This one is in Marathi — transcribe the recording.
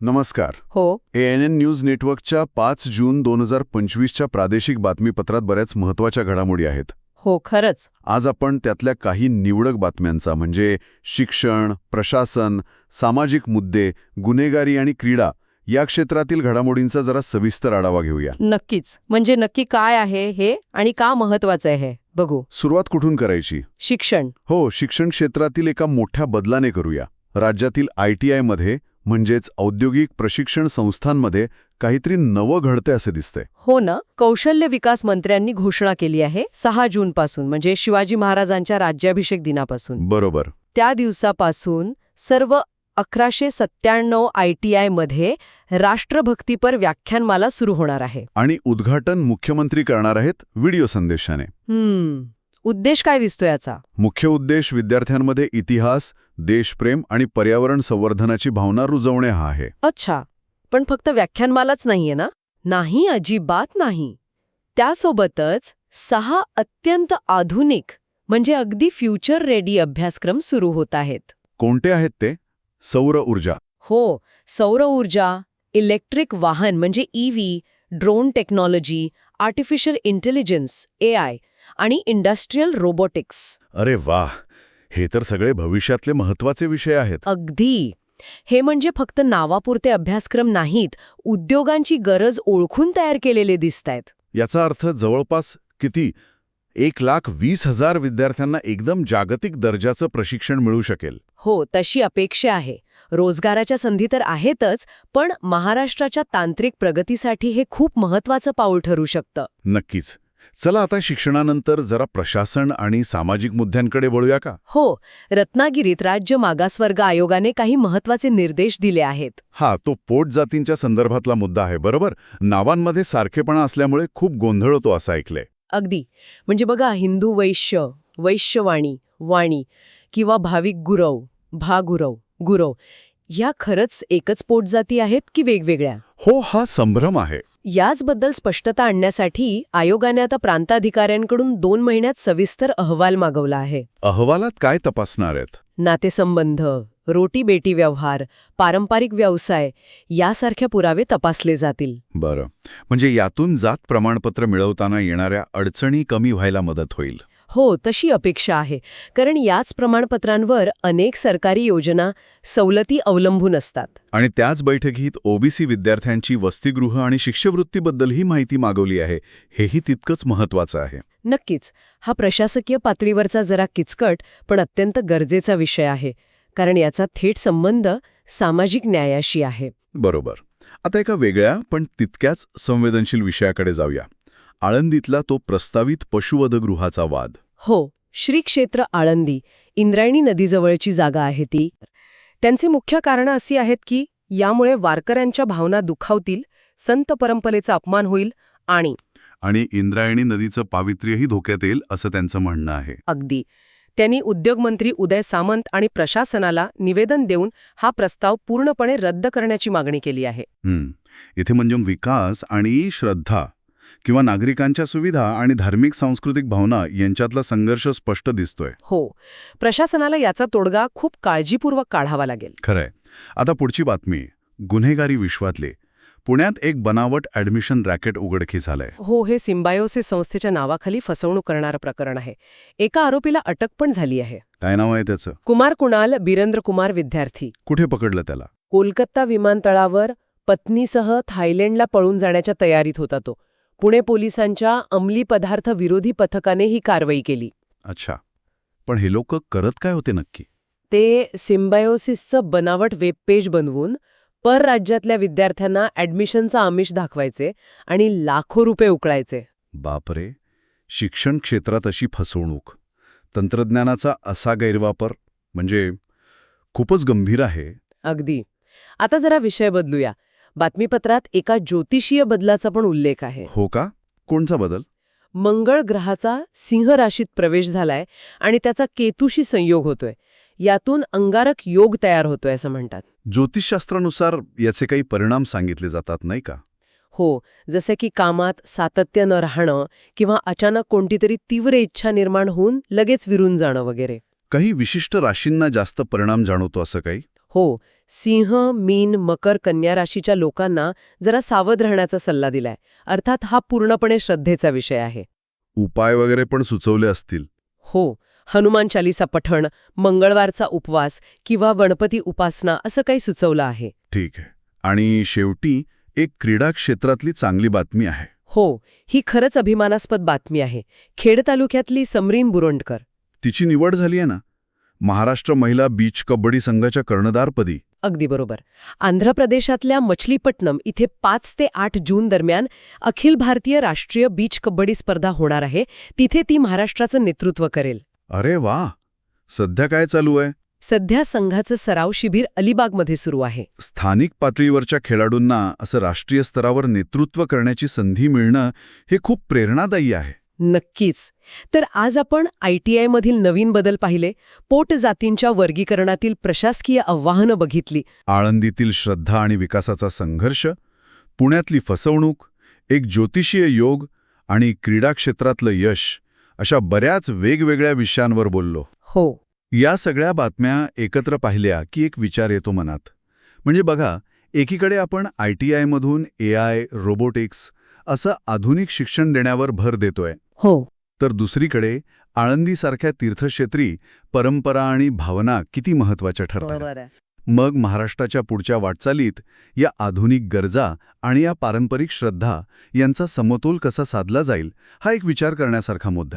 नमस्कार. हो. ए एन एन न्यूज नेटवर्कच्या पाच जून दोन हजार पंचवीसच्या प्रादेशिक बातमीपत्रात बऱ्याच महत्त्वाच्या घडामोडी आहेत. हो खरंच. आज आपण त्यातल्या काही निवडक बातम्यांचा म्हणजे शिक्षण प्रशासन सामाजिक मुद्दे गुन्हेगारी आणि क्रीडा या क्षेत्रातील घडामोडींचा जरा सविस्तर आढावा घेऊया. नक्कीच. म्हणजे नक्की काय आहे हे आणि का महत्वाचं आहे बघू. सुरुवात कुठून करायची? शिक्षण. हो शिक्षण क्षेत्रातील एका मोठ्या बदलाने करूया. राज्यातील आय टी आयमध्ये म्हणजेच औद्योगिक प्रशिक्षण संस्थांमध्ये काहीतरी नवं घडतंय असे दिसतंय. हो ना कौशल्य विकास मंत्र्यांनी घोषणा केली आहे सहा जून पासून म्हणजे शिवाजी महाराजांच्या राज्याभिषेक दिनापासून. बरोबर. त्या दिवसापासून सर्व अकराशे सत्त्याण्णव आय टी आयमध्ये राष्ट्रभक्तीपर व्याख्यानमाला सुरू होणार आहे. आणि उद्घाटन मुख्यमंत्री करणार आहेत व्हिडिओ संदेशाने. हम्म. उद्देश काय दिसतो याचा? मुख्य उद्देश विद्यार्थ्यांमध्ये इतिहास देशप्रेम आणि पर्यावरण संवर्धनाची भावना रुजवणे हा आहे. अच्छा पण फक्त व्याख्यानमालाच नाहीये ना? नाही अजिबात नाही. त्यासोबतच सहा अत्यंत आधुनिक म्हणजे अगदी फ्युचर रेडी अभ्यासक्रम सुरू होत आहेत. कोणते आहेत ते? सौर ऊर्जा. हो सौर ऊर्जा इलेक्ट्रिक वाहन म्हणजे EV drone technology artificial intelligence A I आणि इंडस्ट्रीयल रोबोटिक्स. अरे वाह! हे तर सगळे भविष्यातले महत्त्वाचे विषय आहेत. अगदी. हे म्हणजे फक्त नावापुरते अभ्यासक्रम नाहीत उद्योगांची गरज ओळखून तयार केलेले दिसतायत. याचा अर्थ जवळपास किती? एक लाख वीस हजार विद्यार्थ्यांना एकदम जागतिक दर्जाचं प्रशिक्षण मिळू शकेल. हो तशी अपेक्षा आहे. रोजगाराच्या संधी तर आहेतच पण महाराष्ट्राच्या तांत्रिक प्रगतीसाठी हे खूप महत्वाचं पाऊल ठरू शकतं. नक्कीच. चला आता शिक्षणानंतर जरा प्रशासन आणि सामाजिक मुद्द्यांकडे वळूया का? हो रत्नागिरीत राज्य मागासवर्ग आयोगाने काही महत्त्वाचे निर्देश दिले आहेत. हा तो पोट जातींच्या संदर्भातला मुद्दा आहे बरोबर? नावांमध्ये सारखेपणा असल्यामुळे खूप गोंधळ होतो असं ऐकलंय. अगदी. म्हणजे बघा हिंदू वैश्य वैश्यवाणी वाणी किंवा भाविक गुरव भागुरव गुरव ह्या खरंच एकच पोटजाती आहेत की वेगवेगळ्या? हो हा संभ्रम आहे. याचबद्दल स्पष्टता आणण्यासाठी आयोगाने आता प्रांताधिकाऱ्यांकडून दोन महिन्यात सविस्तर अहवाल मागवला आहे. अहवालात काय तपासणार आहेत? नातेसंबंध रोटी बेटी व्यवहार पारंपरिक व्यवसाय यासारख्या पुरावे तपासले जातील. बरं. म्हणजे यातून जात प्रमाणपत्र मिळवताना येणाऱ्या अडचणी कमी व्हायला मदत होईल. हो तशी अपेक्षा आहे. कारण याच प्रमाणपत्रांवर अनेक सरकारी योजना सवलती अवलंबून असतात. आणि त्याच बैठकीत ओबीसी विद्यार्थ्यांची वसतिगृह आणि शिष्यवृत्तीबद्दलही माहिती मागवली आहे. हेही तितकंच महत्वाचं आहे. नक्कीच. हा प्रशासकीय पातळीवरचा जरा किचकट पण अत्यंत गरजेचा विषय आहे. कारण याचा थेट संबंध सामाजिक न्यायाशी आहे. बरोबर. आता एका वेगळ्या पण तितक्याच संवेदनशील विषयाकडे जाऊया. आळंदीतला तो प्रस्तावित पशुवधगृहाचा वाद. हो श्री क्षेत्र आळंदी इंद्रायणी नदीजवळची जागा आहे ती. त्यांचे मुख्य कारणं अशी आहेत की यामुळे वारकऱ्यांच्या भावना दुखावतील संत परंपरेचा अपमान होईल आणि आणि इंद्रायणी नदीचं पावित्र्यही धोक्यात येईल असं त्यांचं म्हणणं आहे. अगदी. त्यांनी उद्योगमंत्री उदय सामंत आणि प्रशासनाला निवेदन देऊन हा प्रस्ताव पूर्णपणे रद्द करण्याची मागणी केली आहे. हं. इथे म्हणजे विकास आणि श्रद्धा किंवा नागरिकांच्या सुविधा आणि धार्मिक सांस्कृतिक भावना यांच्यातला संघर्ष स्पष्ट दिसतोय. हो. प्रशासनाला याचा तोडगा खूप काळजीपूर्वक काढावा लागेल. खरंय. आता पुढची बातमी. गुन्हेगारी विश्वातले. पुण्यात एक बनावट ॲडमिशन रॅकेट उघडकीस आलंय. हो हे सिम्बायोसिस संस्थेच्या नावाखाली फसवणूक करणारं प्रकरण आहे. एका आरोपीला अटक पण झाली आहे. काय नाव आहे त्याचं? कुमार कुणाल बिरेंद्र कुमार विद्यार्थी. कुठे पकडलं त्याला? कोलकाता विमानतळावर पत्नीसह थायलंडला पळून जाण्याच्या तयारीत होता तो. पुणे पोलिसांच्या अंमली पदार्थ विरोधी पथकाने ही कारवाई केली. अच्छा. पण हे लोक करत काय होते नक्की? ते सिम्बायोसिसचं बनावट वेबपेज बनवून परराज्यातल्या विद्यार्थ्यांना ॲडमिशनचा आमिष दाखवायचे आणि लाखो रुपये उकळायचे. बापरे. शिक्षण क्षेत्रात अशी फसवणूक. तंत्रज्ञानाचा असा गैरवापर म्हणजे खूपच गंभीर आहे. अगदी. आता जरा विषय बदलूया. बातमीपत्रात एका ज्योतिषीय बदलाचा पण उल्लेख आहे. हो का? कोणचा बदल? मंगळ ग्रहाचा सिंह राशीत प्रवेश झालाय आणि त्याचा केतूशी संयोग होतोय. यातून अंगारक योग तयार होतोय असं म्हणतात. ज्योतिषशास्त्रानुसार याचे काही परिणाम सांगितले जातात नाही का? हो जसे की कामात सातत्य न राहणं किंवा अचानक कोणती तरी तीव्र इच्छा निर्माण होऊन लगेच विरून जाणं वगैरे. काही विशिष्ट राशींना जास्त परिणाम जाणवतो असं काही? हो सिंह मीन मकर कन्या राशीच्या लोकांना जरा सावध राहण्याचा सल्ला दिलाय. अर्थात हा पूर्णपणे श्रद्धेचा विषय आहे. उपाय वगैरे पण सुचवले असतील. हो हनुमान चालिसा पठण मंगळवारचा उपवास किंवा गणपती उपासना असं काही सुचवलं आहे. ठीक आहे. आणि शेवटी एक क्रीडा क्षेत्रातली चांगली बातमी आहे. हो ही खरंच अभिमानास्पद बातमी आहे. खेड तालुक्यातली समरीन बुरोंडकर. तिची निवड झाली आहे ना? महाराष्ट्र महिला बीच कबड्डी संघाच्या कर्णधारपदी. अगदी बरोबर. आंध्र प्रदेशातल्या मछलीपट्टणम इथे पाच ते आठ जून दरम्यान अखिल भारतीय राष्ट्रीय बीच कबड्डी स्पर्धा होणार आहे. तिथे ती महाराष्ट्राचं नेतृत्व करेल. अरे वा! सध्या काय चालू आहे? सध्या संघाचं सराव शिबिर अलिबागमध्ये सुरू आहे. स्थानिक पातळीवरच्या खेळाडूंना असं राष्ट्रीय स्तरावर नेतृत्व करण्याची संधी मिळणं हे खूप प्रेरणादायी आहे. नक्कीच. तर आज आपण आय टी आयमधील नवीन बदल पाहिले. पोट जातींच्या वर्गीकरणातील प्रशासकीय आव्हानं बघितली. आळंदीतील श्रद्धा आणि विकासाचा संघर्ष पुण्यातली फसवणूक एक ज्योतिषीय योग आणि क्रीडा क्षेत्रातलं यश अशा बऱ्याच वेगवेगळ्या विषयांवर बोललो. हो. या सगळ्या बातम्या एकत्र पाहिल्या की एक विचार येतो मनात. म्हणजे बघा एकीकडे आपण आय टी आयमधून ए आय रोबोटिक्स असं आधुनिक शिक्षण देण्यावर भर देतोय. हो. तर दुसरीकडे आळंदीसारख्या तीर्थक्षेत्री परंपरा आणि भावना किती महत्त्वाच्या ठरतात? मग महाराष्ट्राच्या पुढच्या वाटचालीत या आधुनिक गरजा आणि या पारंपरिक श्रद्धा यांचा समतोल कसा साधला जाईल हा एक विचार करण्यासारखा मुद्दा